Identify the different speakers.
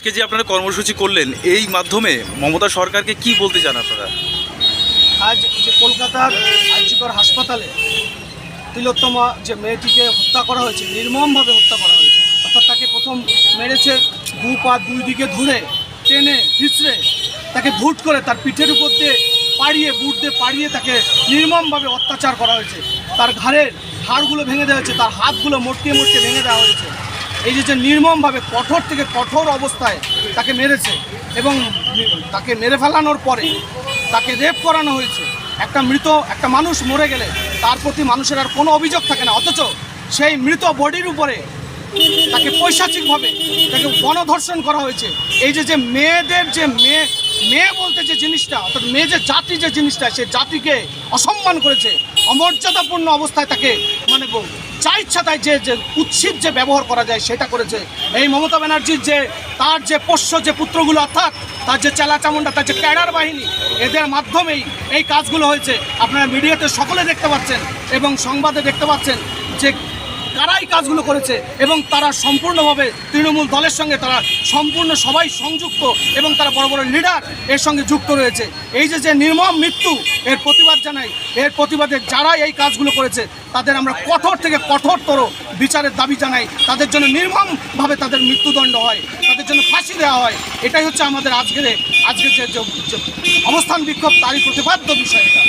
Speaker 1: আজকে যে আপনারা কর্মসূচি করলেন, এই মাধ্যমে মমতা সরকারকে কি বলতে চান আপনারা?
Speaker 2: আজ যে কলকাতার আর্যিকর হাসপাতালে তিলোত্তমা যে মেয়েটিকে হত্যা করা হয়েছে, নির্মমভাবে হত্যা করা হয়েছে, অর্থাৎ তাকে প্রথম মেরেছে দু পা দুই দিকে ধরে, টেনে হিচড়ে তাকে ভুট করে তার পিঠের উপর দিয়ে পাড়িয়ে, বুট দিয়ে পাড়িয়ে তাকে নির্মমভাবে অত্যাচার করা হয়েছে। তার ঘাড়ের হাড়গুলো ভেঙে দেওয়া হয়েছে, তার হাতগুলো মোটকে মোটকে ভেঙে দেওয়া হয়েছে। এই যে যে নির্মমভাবে কঠোর থেকে কঠোর অবস্থায় তাকে মেরেছে এবং তাকে মেরে ফেলানোর পরে তাকে রেপ করানো হয়েছে। একটা মৃত, একটা মানুষ মরে গেলে তার প্রতি মানুষের আর কোনো অভিযোগ থাকে না। অথচ সেই মৃত বডির উপরে তাকে পৈশাচিকভাবে তাকে গণধর্ষণ করা হয়েছে। এই যে যে মেয়েদের যে মেয়ে মেয়ে বলতে যে জিনিসটা, অর্থাৎ মেয়ে যে জাতি যে জিনিসটা, সে জাতিকে অসম্মান করেছে। অমর্যাদাপূর্ণ অবস্থায় তাকে মানে যা ইচ্ছা তাই যে যে কুৎসিত যে ব্যবহার করা যায় সেটা করেছে। এই মমতা ব্যানার্জির যে, তার যে পোষ্য যে পুত্রগুলো, অর্থাৎ তার যে চেলা চামুন্ডা তার যে ক্যাডার বাহিনী, এদের মাধ্যমেই এই কাজগুলো হয়েছে। আপনারা মিডিয়াতে সকলে দেখতে পাচ্ছেন এবং সংবাদে দেখতে পাচ্ছেন যে কারাই কাজগুলো করেছে এবং তারা সম্পূর্ণভাবে তৃণমূল দলের সঙ্গে তারা সম্পূর্ণ সবাই সংযুক্ত এবং তারা বড় বড় লিডার এর সঙ্গে যুক্ত রয়েছে। এই যে যে নির্মম মৃত্যু এর প্রতিবাদ জানাই, এর প্রতিবাদে যারা এই কাজগুলো করেছে, তাদের আমরা কঠোর থেকে কঠোরতর বিচারের দাবি জানাই। তাদের জন্য নির্মমভাবে তাদের মৃত্যুদণ্ড হয়, তাদের জন্য ফাঁসি দেওয়া হয়। এটাই হচ্ছে আমাদের আজকের আজকের যে অবস্থান বিক্ষোভ, তারই প্রতিবাদ্য বিষয় এটা।